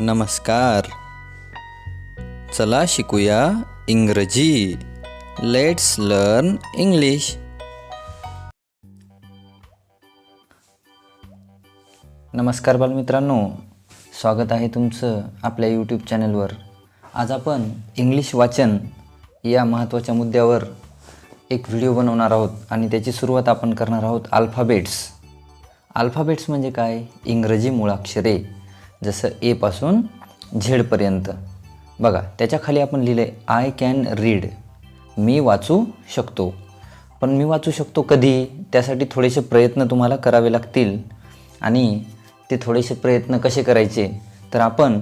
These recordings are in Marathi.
नमस्कार. चला शिकूया इंग्रजी. लेट्स लर्न इंग्लिश नमस्कार बालमित्रांनो. स्वागत आहे तुमचं आपल्या यूट्यूब चॅनलवर आज आपण इंग्लिश वाचन या महत्त्वाच्या मुद्द्यावर एक व्हिडिओ बनवणार आहोत आणि त्याची सुरुवात आपण करणार आहोत अल्फाबेट्स अल्फाबेट्स म्हणजे काय? इंग्रजी मुळाक्षरे जसं एपासून झेडपर्यंत बघा त्याच्याखाली आपण लिहिलं आहे आय कॅन रीड मी वाचू शकतो. पण मी वाचू शकतो कधी? त्यासाठी थोडेसे प्रयत्न तुम्हाला करावे लागतील. आणि ते थोडेसे प्रयत्न कसे करायचे? तर आपण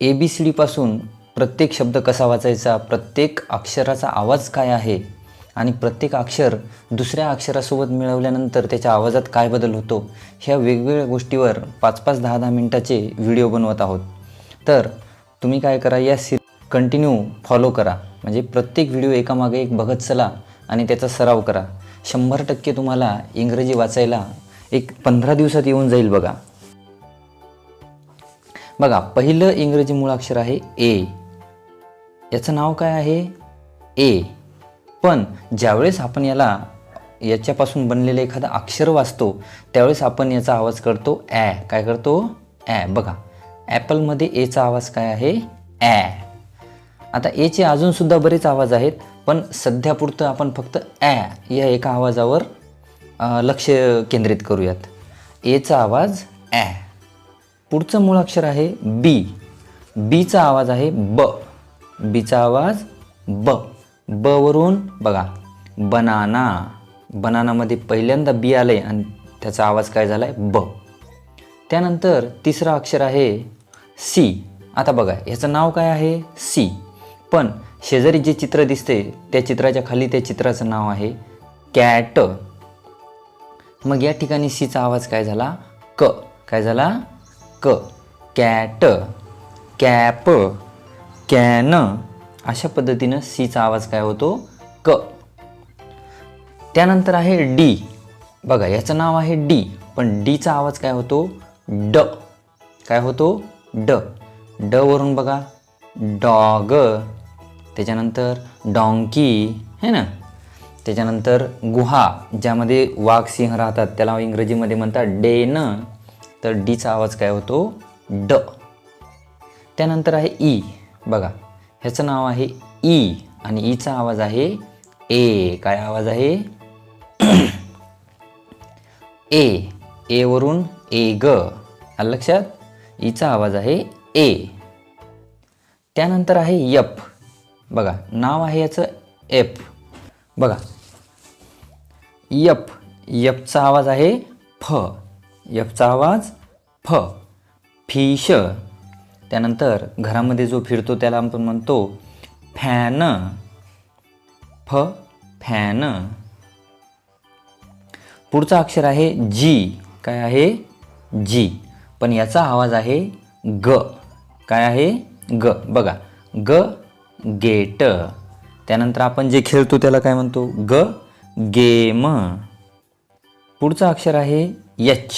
ए बी सी डीपासून प्रत्येक शब्द कसा वाचायचा? प्रत्येक अक्षराचा आवाज काय आहे? आणि प्रत्येक अक्षर दुसऱ्या अक्षरासोबत मिळवल्यानंतर त्याच्या आवाजात काय बदल होतो ह्या वेगवेगळ्या गोष्टीवर पाच पाच दहा दहा मिनटाचे व्हिडिओ बनवत आहोत. तर तुम्ही काय करा या सिर कंटिन्यू फॉलो करा. म्हणजे प्रत्येक व्हिडिओ एकामागे एक बघत चला आणि त्याचा सराव करा. शंभर टक्के तुम्हाला इंग्रजी वाचायला एक पंधरा दिवसात येऊन जाईल बघा. बघा पहिलं इंग्रजी मूळ अक्षर आहे ए. याचं नाव काय आहे? ए. पण ज्यावेळेस आपण याला याच्यापासून बनलेलं एखादं अक्षर वाचतो त्यावेळेस आपण याचा आवाज करतो ॲ. काय करतो? ॲ. बघा. ॲपलमध्ये एचा आवाज काय आहे? ॲ. आता एचे अजूनसुद्धा बरेच आवाज आहेत पण सध्यापुरतं आपण फक्त ॲ या एका आवाजावर लक्ष केंद्रित करूयात. एचा आवाज ॲ. पुढचं मूळ अक्षर आहे बी. बीचा आवाज आहे ब. बीचा आवाज ब. ब वरून बघा. बनाना. बनानामध्ये पहिल्यांदा बी आलं आहे आणि त्याचा आवाज काय झाला आहे ब. त्यानंतर तिसरं अक्षर आहे सी. आता बघा ह्याचं नाव काय आहे? सी. पण शेजारी जे चित्र दिसते त्या चित्राच्या खाली त्या चित्राचं नाव आहे कॅट. मग या ठिकाणी सीचा आवाज काय झाला? क. काय झाला? क. कॅट. कॅप. कॅन. अशा पद्धतीनं सीचा आवाज काय होतो? क. त्यानंतर आहे डी बघा याचं नाव आहे डी पण डीचा आवाज काय होतो? ड. काय होतो? ड. ड वरून बघा. डॉग. त्याच्यानंतर डॉंकी है ना? त्याच्यानंतर गुहा ज्यामध्ये वाघ सिंह राहतात त्याला इंग्रजीमध्ये म्हणतात डेन. तर डीचा आवाज काय होतो? ड. त्यानंतर आहे ई. बघा ह्याचं नाव आहे ई आणि ईचा आवाज आहे ए. काय आवाज आहे? ए. ए वरून ए ग. आलं लक्षात? ईचा आवाज आहे ए. त्यानंतर आहे यप. बघा नाव आहे याचं एफ. बघा. यप. यपचा आवाज आहे फ. यपचा आवाज फ. फिश. त्यानंतर घरामध्ये जो फिरतो त्याला आपण म्हणतो फॅन. फ फॅन. पुढचा अक्षर आहे जी काय आहे जी पण याचा आवाज आहे ग काय आहे ग बघा ग गेट. त्यानंतर आपण जे खेळतो त्याला काय म्हणतो? ग गेम. पुढचं अक्षर आहे यच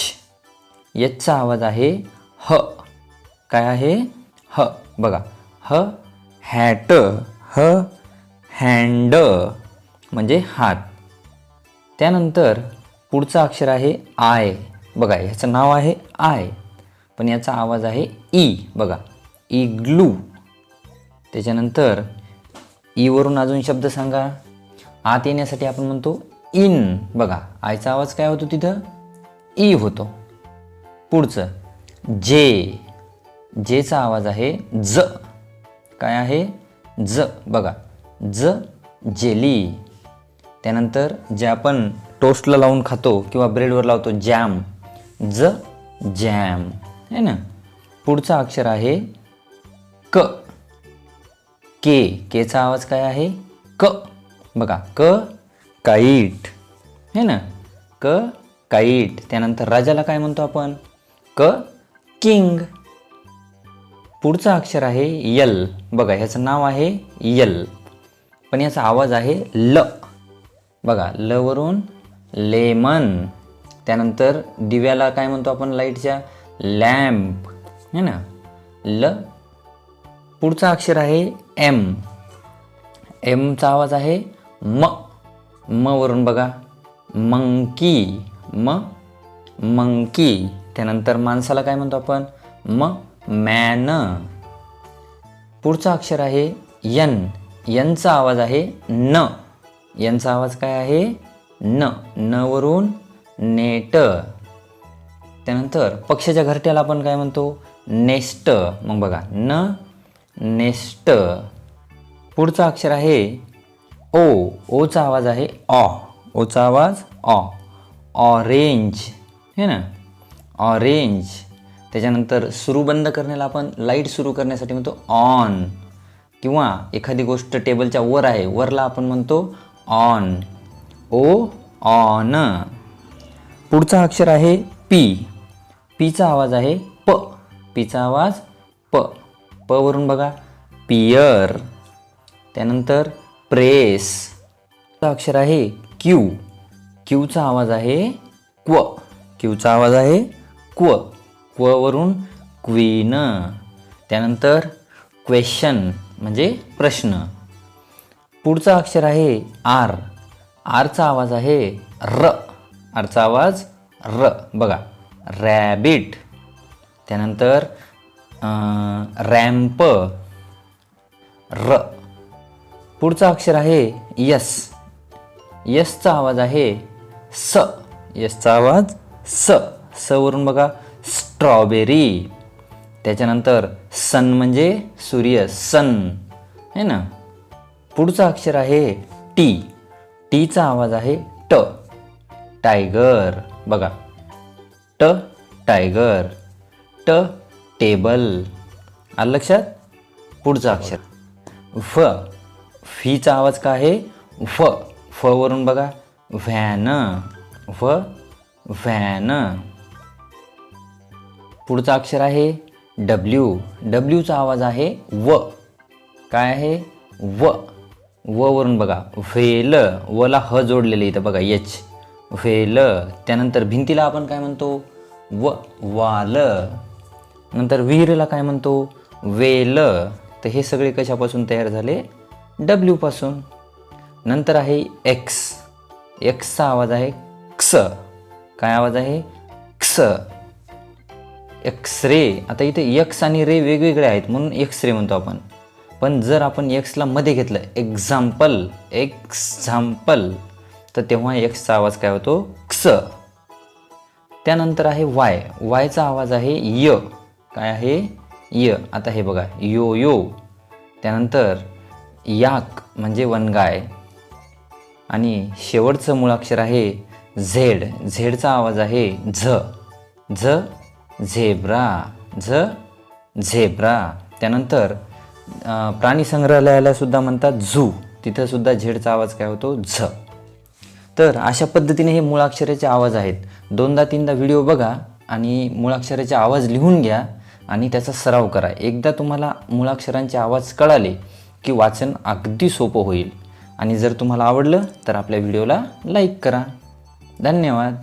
यचचा आवाज आहे ह काय आहे? ह. बघा. ह हॅट ह हँड म्हणजे हात. त्यानंतर पुढचं अक्षर आहे आय. बघा ह्याचं नाव आहे आय. पण याचा आवाज आहे ई. बघा. इग्लू. त्याच्यानंतर ईवरून अजून शब्द सांगा. आत येण्यासाठी आपण म्हणतो इन. बघा आयचा आवाज काय होतो तिथं? ई होतो. पुढचं जे. जेचा आवाज आहे ज. काय आहे? ज. बघा. ज जेली. त्यानंतर जे आपण टोस्टला लावून खातो किंवा ब्रेडवर लावतो जॅम. ज जॅम. है ना? पुढचा अक्षर आहे क. के. केचा आवाज काय आहे? क. बघा. क काईट. है ना? क काईट. त्यानंतर राजाला काय म्हणतो आपण? क किंग. पुढचं अक्षर आहे यल. बघा ह्याचं नाव आहे यल. पण याचा आवाज आहे ल. बघा ल वरून लेमन. त्यानंतर दिव्याला काय म्हणतो आपण लाईटच्या? लॅम्प. है ना? ल. पुढचा अक्षर आहे एम. एमचा आवाज आहे म. म वरून बघा. मंकी. म. मंकी. त्यानंतर माणसाला काय म्हणतो आपण? म. मॅन. पुढचा अक्षर आहे यन. यनचा आवाज आहे न. यांचा आवाज काय आहे? न. न वरून नेट. त्यानंतर पक्षाच्या घरट्याला आपण काय म्हणतो? नेस्ट. मग बघा न नेस्ट. पुढचा अक्षर आहे ओ. ओचा आवाज आहे ऑ ओचा आवाज ऑ ऑरेंज. है ना? ऑरेंज. त्याच्यानंतर सुरू बंद करण्याला आपण लाइट सुरू करण्यासाठी म्हणतो ऑन. किंवा एखादी गोष्ट टेबलच्या वर आहे वरला आपण म्हणतो ऑन. O on. पुढचा अक्षर आहे पी. पीचा आवाज आहे प. पीचा आवाज प. प वरून बघा. पियर. त्यानंतर प्रेस. चा अक्षर आहे क्यू. क्यूचा आवाज आहे क्व. क्यूचा आवाज आहे क्व. क्व वरून क्वीन. त्यानंतर क्वेश्चन म्हणजे प्रश्न. पुढचा अक्षर आहे आर. आरचा आवाज आहे र. आरचा आवाज र. बघा रॅबिट. त्यानंतर रॅम्प. र. पुढचा अक्षर आहे यस. यसचा आवाज आहे स. यसचा आवाज स. स वरून बघा स्ट्रॉबेरी. त्याच्यानंतर सन म्हणजे सूर्य सन. है ना? पुढचं अक्षर आहे टी. टीचा आवाज आहे ट. टायगर. बघा. ट टायगर. ट टेबल. आलं लक्षात? पुढचं अक्षर. फ. फीचा आवाज काय आहे? फ. फवरून बघा. व्हॅन. व व्हॅन. पुढचा अक्षर आहे डब्ल्यू डब्ल्यूचा आवाज आहे व. काय आहे? व. व वरून बघा. व्हेल वला ह जोडलेलं इथं बघा यच व्हेल त्यानंतर भिंतीला आपण काय म्हणतो? व वाल. नंतर विहिरीला काय म्हणतो? वेल तर हे सगळे कशापासून तयार झाले? डब्ल्यूपासून नंतर आहे एक्स एक्सचा आवाज आहे क्स काय आवाज आहे? क्स एक्स रे आता इथे एक्स आणि रे वेगवेगळे आहेत म्हणून एक्स रे म्हणतो आपण. पण जर आपण एक्सला मध्ये घेतलं एक्झाम्पल एक्झाम्पल तर तेव्हा एक्सचा आवाज काय होतो? क्स त्यानंतर आहे वाय वायचा आवाज आहे य काय आहे? य आता हे बघा. यो यो. त्यानंतर याक म्हणजे वनगाय. आणि शेवटचं मूळाक्षर आहे झेड झेडचा आवाज आहे झ. झ झेब्रा झ झेब्रा. त्यानंतर प्राणी संग्रहालयाला सुद्धा म्हणतात झू. तिथं सुद्धा झेडचा आवाज काय होतो? झ. तर अशा पद्धतीने हे मुळाक्षराचे आवाज आहेत. दोनदा तीनदा व्हिडिओ बघा आणि मुळाक्षराचे आवाज लिहून घ्या आणि त्याचा सराव करा. एकदा तुम्हाला मुळाक्षरांचे आवाज कळाले की वाचन अगदी सोपं होईल. आणि जर तुम्हाला आवडलं तर आपल्या व्हिडिओला लाईक करा. धन्यवाद.